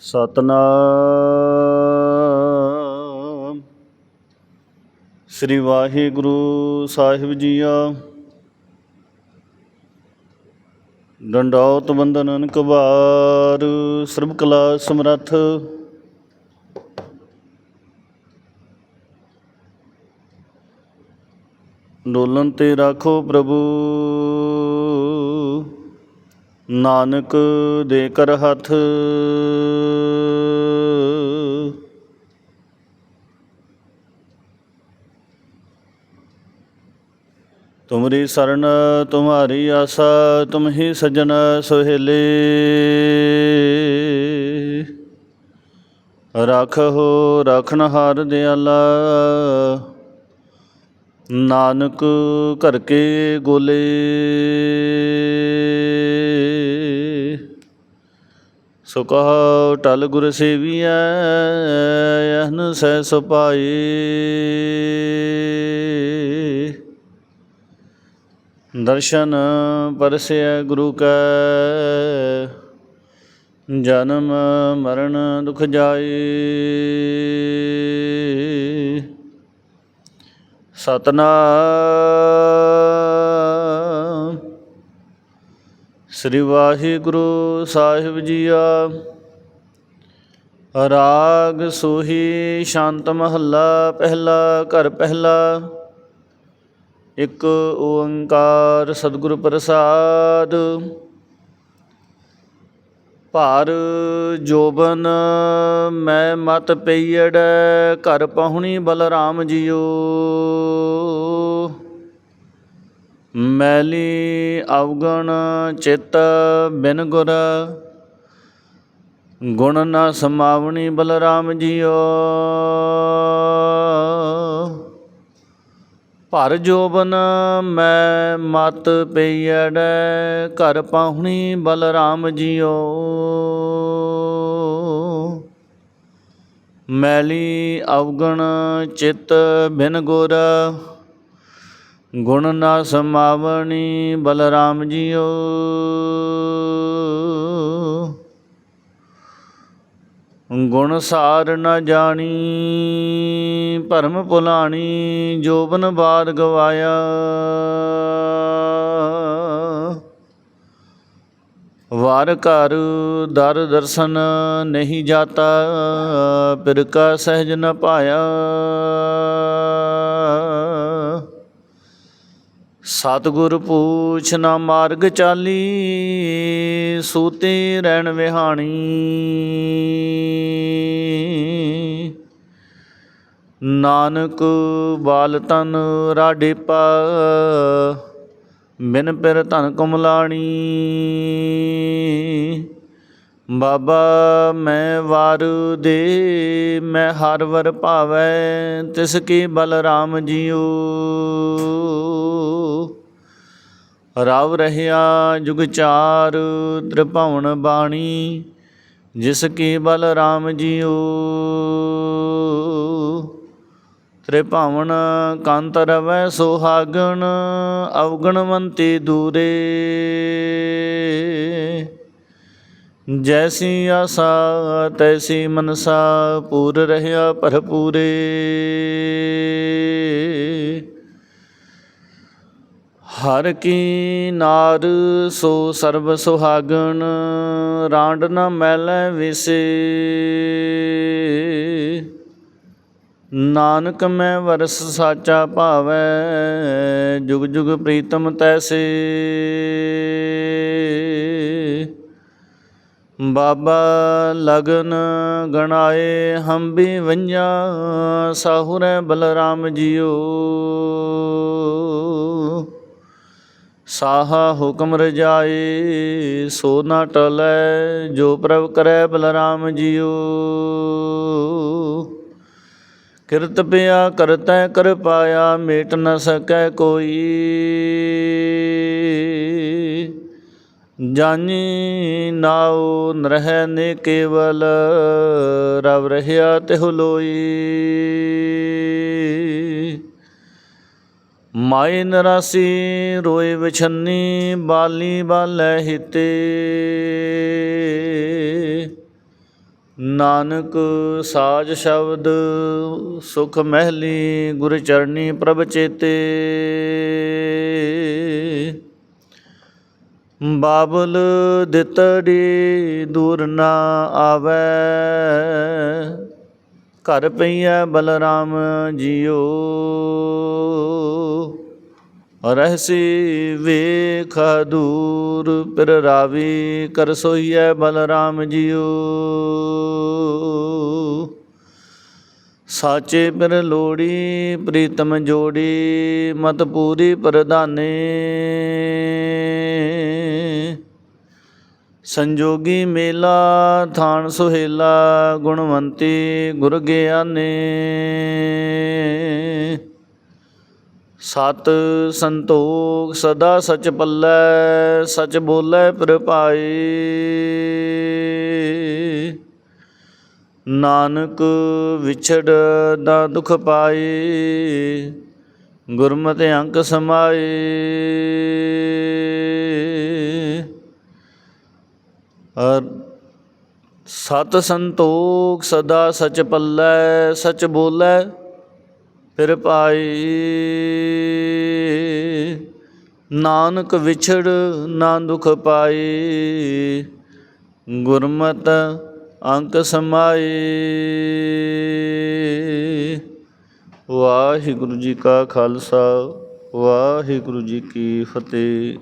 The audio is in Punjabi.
ਸਤਨਾਮ। ਸ੍ਰੀ ਵਾਹਿਗੁਰੂ ਸਾਹਿਬ ਜੀਆ। ਡੰਡੌਤ ਬੰਦਨਨ ਕਬਾਰ, ਸਰਬ ਕਲਾ ਸਮਰੱਥ। ਡੋਲਨ ਤੇ ਰਾਖੋ ਪ੍ਰਭੂ। ਨਾਨਕ ਦੇ ਕਰ ਹੱਥ। ਤੁਮਰੀ ਸਰਨ ਤੁਮਾਰੀ ਆਸਾ ਤੁਮ ਹੀ ਸਜਣ ਸੁਹੇਲੇ। ਰਾਖੋ ਰਖਨ ਹਾਰ ਦਿਆਲਾ। ਨਾਨਕ ਘਰ ਕੇ ਗੋਲੇ। ਸੋ ਕਹੋ ਟਲ ਗੁਰ ਸੇਵੀਐ ਯਹਨ ਸਹਿ ਸੁਪਾਈ ਦਰਸ਼ਨ ਪਰਸਿਐ ਗੁਰੂ ਕੈ। ਜਨਮ ਮਰਨ ਦੁਖ ਜਾਏ। ਸਤਨਾਮ। ਸ੍ਰੀ ਵਾਹਿਗੁਰੂ ਸਾਹਿਬ ਜੀਆ। ਰਾਗ ਸੋਹੀ ਸ਼ਾਂਤ ਮਹੱਲਾ, ਪਹਿਲਾ ਘਰ ਪਹਿਲਾ। ਇੱਕ ਓੰਕਾਰ ਸਤਿਗੁਰ ਪ੍ਰਸਾਦ। ਭਾਰ ਜੋਬਨ ਮੈਂ ਮਤ ਪਈੜੈ ਘਰ ਪਹੁਣੀ ਬਲਰਾਮ ਜੀਓ। ਮੈਲੀ ਅਵਗਣ ਚਿੱਤ ਬਿਨ ਗੁਰ, ਗੁਣ ਨਾ ਸਮਾਵਣੀ ਬਲਰਾਮ ਜੀਓ। ਭਰ ਜੋਬਨ ਮੈਂ ਮਤ ਪਈੜੈ ਘਰ ਪਾਹੁਣੀ ਬਲਰਾਮ ਜੀਓ। ਮੈਲੀ ਅਵਗਣ ਚਿੱਤ ਬਿਨ ਗੁਰ, ਗੁਣ ਨਾ ਸਮਾਵਣੀ ਬਲਰਾਮ ਜੀਓ। ਗੁਣ ਸਾਰ ਨ ਜਾਣੀ, ਭਰਮ ਭੁਲਾਣੀ, ਜੋਬਨ ਬਾਦ ਗਵਾਇਆ। ਵਾਰ ਘਰ ਦਰ ਦਰਸ਼ਨ ਨਹੀਂ ਜਾਤਾ ਪਿਰ ਕਾ ਸਹਿਜ ਨ ਪਾਇਆ। ਸਤਿਗੁਰ ਪੂਛ ਨਾ ਮਾਰਗ ਚਾਲੀ, ਸੂਤੇ ਰਹਿਣ ਵਿਹਾਣੀ। ਨਾਨਕ ਬਾਲ ਤਨ ਰਾਡੇ ਪਾ, ਬਿਨ ਪਿਰ ਧਨ ਕਮਲਾਣੀ। ਬਾਬਾ ਮੈਂ ਵਾਰ ਦੇ, ਮੈਂ ਹਰ ਵਰ ਭਾਵੈ, ਤਿਸ ਕੀ ਬਲਰਾਮ ਜੀਓ ਰਵ ਰਹਿਆ ਜੁਗ ਚਾਰ, ਤ੍ਰਿਭਵਨ ਬਾਣੀ, ਜਿਸ ਕੀ ਬਲਰਾਮ ਜੀਓ ਤ੍ਰਿਭਵਨ ਕੰਤ ਰਵੈ ਸੁਹਾਗਣ ਅਵਗਣਵੰਤੀ ਦੂਰੇ। ਜੈਸੀ ਆਸਾ ਤੈਸੀ ਮਨਸਾ ਪੂਰ ਰਹਿਆ ਭਰਪੂਰੇ। ਹਰ ਕੀ ਨਾਰ ਸੋ ਸਰਬ ਸੁਹਾਗਣ, ਰਾਂਡ ਨ ਮੈਲੈ ਵਿਸੇ। ਨਾਨਕ ਮੈਂ ਵਰਸ ਸਾਚਾ ਭਾਵੈ, ਜੁਗ ਜੁਗ ਪ੍ਰੀਤਮ ਤੈਸੇ। ਬਾਬਾ ਲਗਨ ਗਣਾਏ ਹਮ ਵੀ ਵੰਜਾ, ਸਾਹੁਰੈ ਬਲਰਾਮ ਜੀਓ। ਸਾਹਾ ਹੁਕਮ ਰਜਾਏ, ਸੋ ਨਾ ਟਲੈ, ਜੋ ਪ੍ਰਭ ਕਰੈ ਬਲਰਾਮ ਜੀਓ। ਕਿਰਤ ਪਿਆ ਕਰਤੈ ਕਰ ਪਾਇਆ, ਮੇਟ ਨ ਸਕੈ ਕੋਈ। ਜਾਨੀ ਨਾਉ ਨਰਹਿ ਨੇ ਕੇਵਲ, ਰਵ ਰਹਿਆ ਤਿਹੁ ਲੋਈ। ਮਾਈ ਨਰਾਸੀ ਰੋਏ ਵਿਛੰਨੀ, ਬਾਲੀ ਬਾਲੈ ਹਿਤੇ। ਨਾਨਕ ਸਾਜ ਸ਼ਬਦ, ਸੁਖ ਮਹਿਲੀ ਗੁਰ ਚਰਨੀ ਪ੍ਰਭ ਚੇਤੇ। ਬਾਬਲ ਦਿੱਤੜੀ ਦੂਰ ਨਾ ਆਵੈ। ਘਰ ਪਈਐ ਬਲਰਾਮ ਜੀਓ। ਰਹਿਸੀ ਵੇਖ ਦੂਰ ਪਿਰ ਰਾਵੀ ਕਰ ਸੋਈਐ ਬਲਰਾਮ ਜੀਓ। ਸਾਚੇ ਪਰ ਲੋੜੀ, ਪ੍ਰੀਤਮ ਜੋੜੀ, ਮਤ ਪੂਰੀ ਪ੍ਰਧਾਨੇ। ਸੰਜੋਗੀ ਮੇਲਾ, ਥਾਨ ਸੁਹੇਲਾ, ਗੁਣਵੰਤੀ ਗੁਰ ਗਿਆਨੇ। ਸਤ ਸੰਤੋਖ ਸਦਾ ਸਚ ਪੱਲੇ, ਸਚ ਬੋਲੇ ਪ੍ਰਭਾਈ ਨਾਨਕ ਵਿਛੜ ਦਾ ਦੁਖ ਪਾਏ, ਗੁਰਮਤਿ ਅੰਕ ਸਮਾਏ। ਅਰ ਸਤ ਸੰਤੋਖ ਸਦਾ ਸਚ ਪੱਲੈ, ਸਚ ਬੋਲੇ, ਫਿਰ ਪਾਈ ਨਾਨਕ ਵਿਛੜ ਨਾ ਦੁਖ ਪਾਈ ਗੁਰਮਤਿ ਅੰਕ ਸਮਾਏ ਵਾਹਿਗੁਰੂ ਜੀ ਕਾ ਖਾਲਸਾ ਵਾਹਿਗੁਰੂ ਜੀ ਕੀ ਫਤਿਹ।